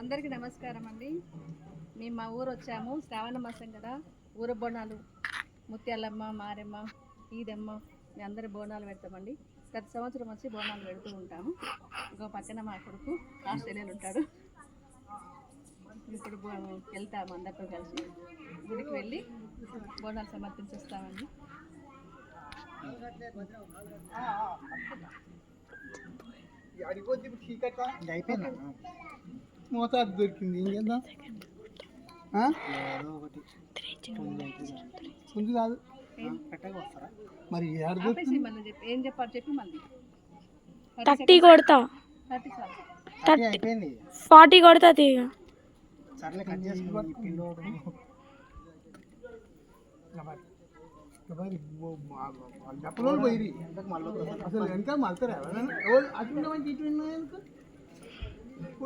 అందరికీ నమస్కారం అండి. మేము మా ఊరు వచ్చాము. శ్రావణ మాసం కదా. ఊర బోనాలు. ముత్యాలమ్మ మారెమ్మ ఈదమ్మ మేము అందరు బోనాలు పెడతామండి. ప్రతి సంవత్సరం వచ్చి బోనాలు పెడుతూ ఉంటాము. ఇంకో పక్కన మా కొడుకు ఆస్ట్రేలియాలో ఉంటాడు. ఇప్పుడు వెళ్తాము అందరితో కలిసి. గుడికి వెళ్ళి బోనాలు సమర్పించి వస్తామండి అయిపోయిందా? మోతాదు దొరికింది ఏం చేద్దాం ఆ? ముందు కాదు మరి ఏడ దొరికింది ఆపేసి మళ్ళీ చెప్పి ఏం చెప్పారు చెప్పి మళ్ళీ థర్టీ కొడతా థర్టీ సార్ అది అయిపోయింది ఫార్టీ కొడతా తీగ సర్లే కట్ చేసుకో ఈ పిల్లోడు డబ్బులు పోయి అసలు వెనక మళ్తారా అటు